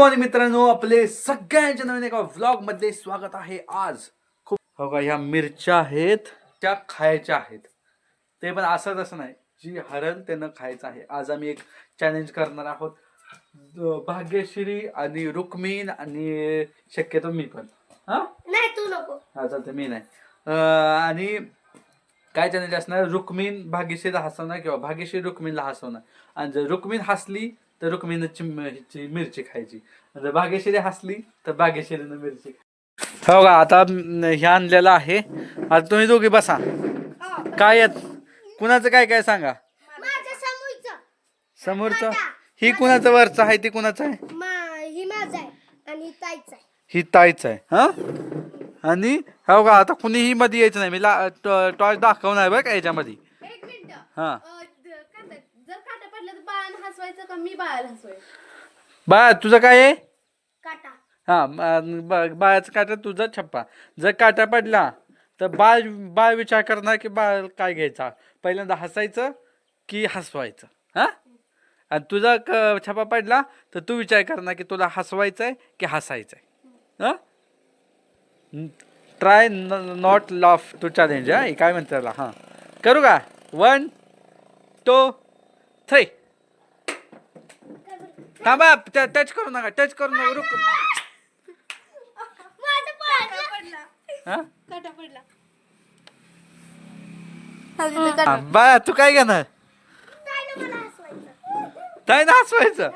Morning मित्रांनो आपले सगळ्यांच्या नवीन एका व्लॉगमध्ये स्वागत आहे आज. खूप हो का ह्या मिरच्या आहेत त्या खायच्या आहेत. ते पण असं तसं नाही जी हरण त्यानं खायचं आहे. आज आम्ही एक चॅलेंज करणार आहोत. भाग्यश्री आणि रुक्मिण आणि शक्यतो मी पण. हा? नाही तू नको. हा चालतं मी नाही. अं, आणि काय चॅलेंज असणार? रुक्मिण भाग्यश्रीला हसवणार किंवा भाग्यश्री रुक्मिणला हसवणार? आणि जर रुक्मिण हसली तर रुक्मिणीची ह्याची मिरची खायची. जर भाग्यश्री हसली तर भाग्यश्रीनं मिरची. हो का आता हे आणलेलं आहे. आता तुम्ही दोघे बसा. काय येत कुणाचं काय काय सांगा? समोरचं. ही कुणाचं वरचं आहे ती कुणाचं आहे? ही माझा आहे आणि ताईचा आहे. ही ताईच आहे हा? आणि हो का आता कुणीही मध्ये यायचं नाही. मी टॉर्च दाखवणार बरं का याच्यामध्ये. हा जर काटा पडलं तर बाळानं हसवायचं का? मी बाळाला हसवायचं बा तुझं काय आहे? काटा. हा म- ब- बाळाचं काटा तुझा छप्पा. जर काटा पडला तर बाळ बाळ विचार करणार की बाळ काय घ्यायचा? पहिल्यांदा हसायचं की हसवायचं? हा? आणि तुझा क- छप्पा पडला तर तू विचार करणार की तुला हसवायचं आहे की हसायचं आहे हा try not laugh to challenge हे? काय म्हणते त्याला? हां. करू का? वन टू थ्री थांबा टच करू नका टच करू नका रुक. माझं पडलं. हा? काटा पडला. हा, बाळा तू काय घेणार? ताईनं मला हसवायचं. काय ना हसवायचं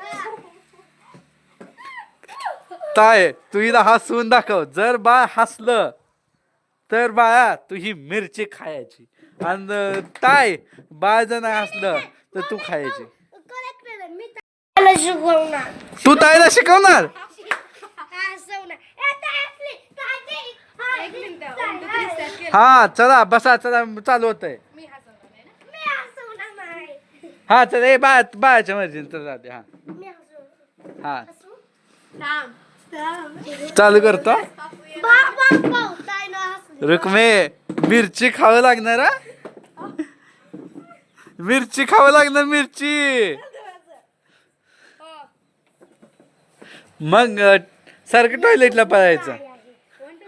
ताय तू हिला हसवून दाखव. जर बाळ हसलं तर बाळा तू ही मिरची खायची. आणि ताय बाळ जर नाही हसलं तर तू खायची करेक्ट आहे मी ताईला शिकवणार. तू ताईला शिकवणार. हा, हा चला बसा चला चालू होतंय. मी हसवणार आहे ना? मी हसवणार नाही. हा चला ए बाळ बाळाच्या मर्जीने तर जाते हा. हा. चालू करतो? बाप बाप भाऊ ताईनं हसली रुक्मे मिरची खावं लागणार हा? मिरची खावं लागणार मिरची. मग सारखं टॉयलेटला पळायचं.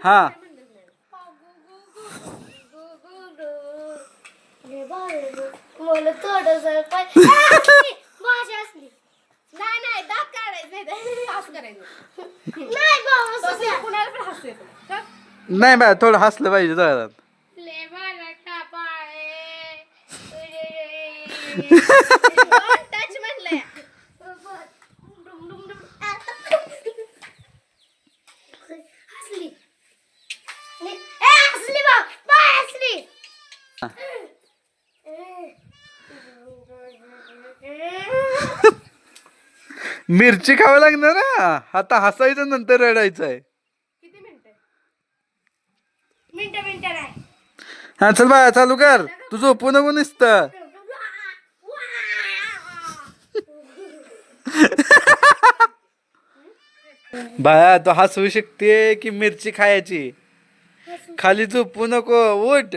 हा. नाही नाही दात काढायचं नाही तर असं करायचं नाही भाऊ तसं असं कुणाला पण हसू येतं का? नाही बा थोडं हसलं पाहिजे जरा ले बाळा कापाळे. One touch म्हणलंय हसली ए हसली भाऊ बाय हसली मिरची खावं लागणार हा. आता हसायचं नंतर रडायचं आहे किती मिनिटं? मिनट मिनट नाही. हा चल बा चालू कर. तू झोपू नको नुसतं. बाया तू हसवू शकते की मिरची खायची? खाली झोपू नको उठ.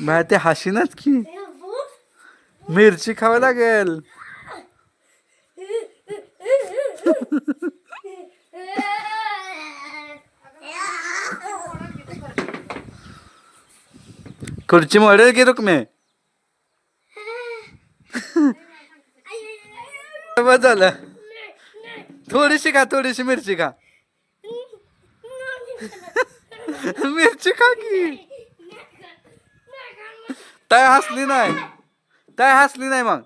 बाया ते हसीनच की. मिरची खावं लागेल. खुर्ची मोडेल की रुक्मे? बस झालं. थोडीशी खा थोडीशी मिरची खा. मिरची खा की. ताय हसली नाही. ताय हसली नाही मग.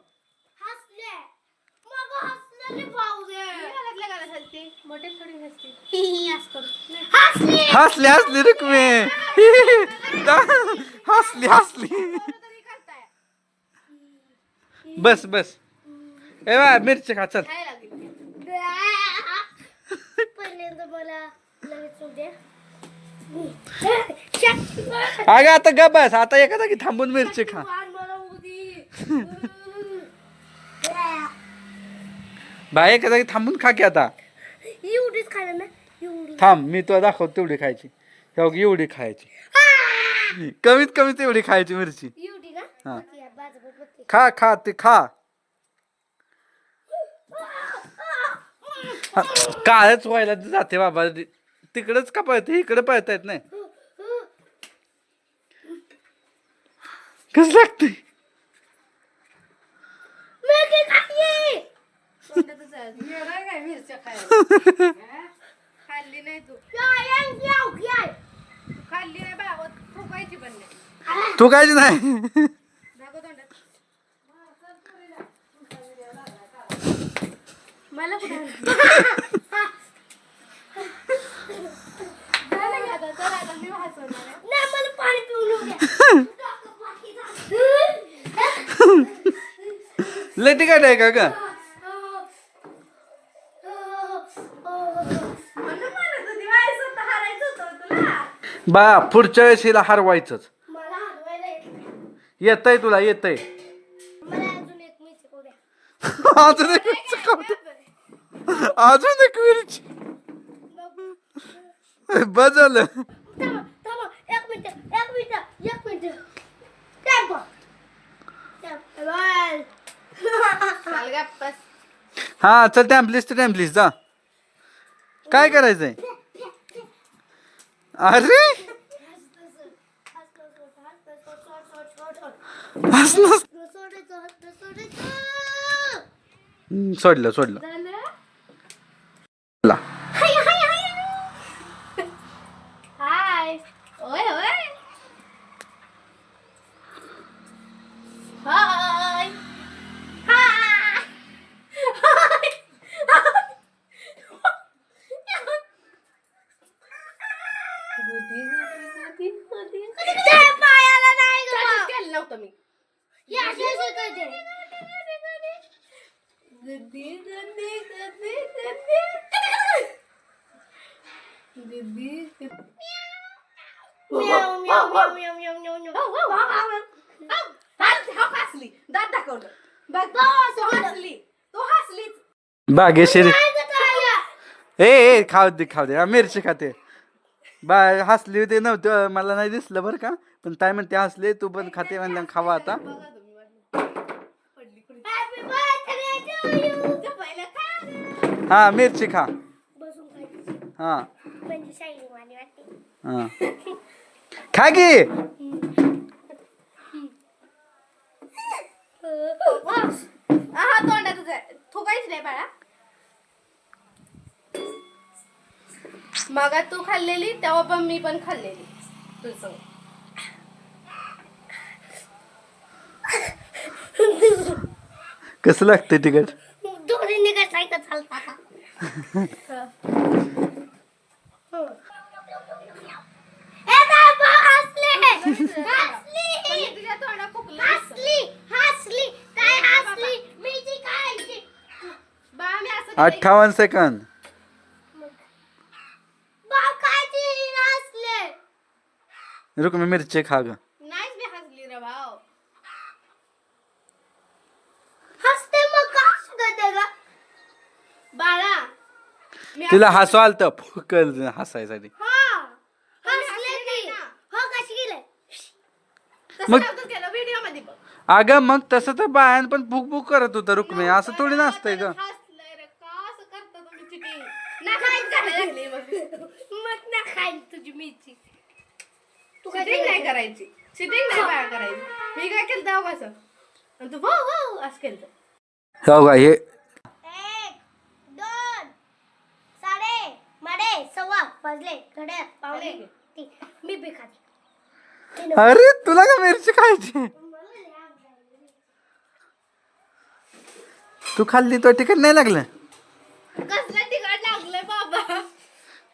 हसली. हसली. रुक्मे. हसली हसली. बस बस. ए बा मिरची खा चल. मला लगेच अगं आता ग बस. आता एका जागी थांबून मिरची खा. बाय एका जागी थांबून खा की आता. एवढी. थांब मी तुला दाखवतो तेवढी खायची. तेव्हा एवढी खायची. कमीत कमी तेवढी खायची मिरची. एवढी हा. खा खा ते खा. काळच व्हायला जाते बाबा. तिकडच का पळते इकडे पळता येत नाही. कस लागते खाल्ली. हा? नाही तू. या, या, या, या. तू खाल्ली नाही बाबा पण नाही. तू कायच नाही मला कुठे झालं की आता चला आता मी हसवणार आहे नाही, मला पाणी पिऊन येऊ द्या. लय तिकट आहे का ग? बा पुढच्या वेळेस हिला हरवायचंच. येत आहे तुला येत आहे अजून एक मिरची खाऊ द्या. अजून एक मिरची दे. अजून एक मिरची बस झालं थांबा, थांबा. एक मिनिट, एक मिनिट, एक मिनिट. टेम्पो. टेम्पो. बस. चाल गप्पस हा चल टॅम्पलीस तर टॅम्पलीस जा काय करायचंय अरे सोडलं सोडलं झालं ला. हाय, हाय, हाय. हाय ओय ओय हाय हाय. गुदी गुदी गुदी गुदी पायाला नाही गं केलं नव्हतं मी या, अशी अशी करते. म्याव, म्याव, म्याव, म्याव, म्याव, म्याव, म्याव. हसली दात दाखवलं बघ तू हसली तू हसलीच बागेश्वरी ए ए खाऊ दे खाऊ दे मिरची खाते बा हसली होते नव्हतं मला नाही दिसलं बरं का. पण ताई म्हणते हसले तू पण खाते म्हणलं खावा आता. हा मिरची खा. हा. हा. खा की. तोंडा तोंडातच थोकायच नाही बाळा. मग तू खाल्लेली तेव्हा पण मी पण खाल्लेली तुझं कसं लागतंय तिकट दोन्हींनी काय सायकल चालता का? ए बाबा, हसले. हसली. तुझ्या हसली. हसली. काय हसली? मी जी खायची. बाळा मी असं केलंय. अठ्ठावन्न सेकंद बाप खायची, हसले. रुक्मी मिरची खा ग नाहीच मी हसली रे भाऊ. हसते मग का? असं करते गं? बाळा मी तिला हसू आलत फुकल हसायसाठी. हा. हसले. हो, कशी गेले? तसं मग- नव्हतं केलं व्हिडिओमध्ये बघ. अगं मग तसं तर बायान पण फुक फुक करत होतं रुक्मी. असं थोडी नसतंय ग. हसलंय रे. का असं करता तुम्ही चिटिंग ना खायचं झालं लागली मग. मग ना खाईन तुझी मिरची तू काय चिटिंग नाही? करायची? चिटिंग नाही बाळा करायची. मी काय केलं तेव्हा कसं आणि तू हो हो असं केलं हो का हे एक दोन साडे माडे सव्वा वाजले. थोडे पावणे खाली तीन. मी बी खाते. अरे तुला का मिरची खायची? तू खाल्ली तो तिकट नाही लागलं? कसलं लागलंय बाबा?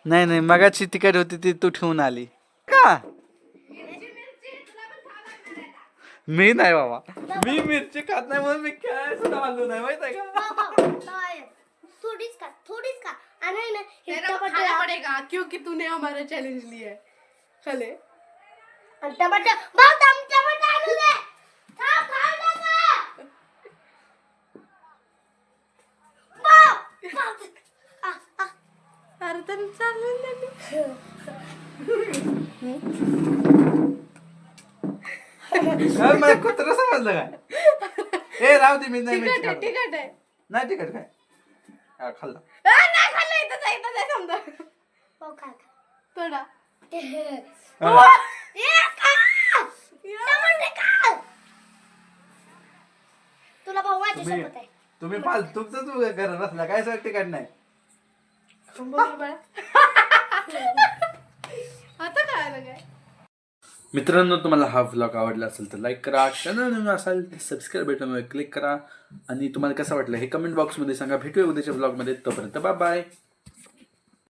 नाही नाही मगाची तिकट होती ती तू ठेवून आली. का? मी नाही बाबा. मी मिरची खात नाही म्हणून मी काय सुद्धा आलो नाही माहित आहे का? थोडीच का थोडीच का आणि ना हे तेरा को टमाटर खाना पड़ेगा क्योंकि तूने हमारा चैलेंज लिया है। खले टमाटर भाऊ टम टमाटर आणू दे. खा खा नका भाऊ भाऊ. आ, आ. अरे तर चाललं मला कुत्र समजलं काय ए राहू दे मी नाही तिखट आहे खात. तिखट आहे नाही तिखट काय हा, खाल्ला आ, नाही खाल्लं इथंच आहे, इथंच आहे समजा हो खा खा. थोडा हा. ए, खा. टमाटे खा. तुला भाऊ तुम्ही शपथ आहे तुम्ही पाल तुमचं तू करत बसला काय सर तिखट नाही बघ बाळा. आता काय आलं काय मित्रांनो तुम्हाला हा व्लॉग आवडला असेल तर लाईक करा चॅनल नवीन असाल तर सबस्क्राईब बटनवर क्लिक करा. आणि तुम्हाला कसं वाटलं हे कमेंट बॉक्समध्ये सांगा. भेटूया उद्याच्या व्लॉगमध्ये तोपर्यंत बाय बाय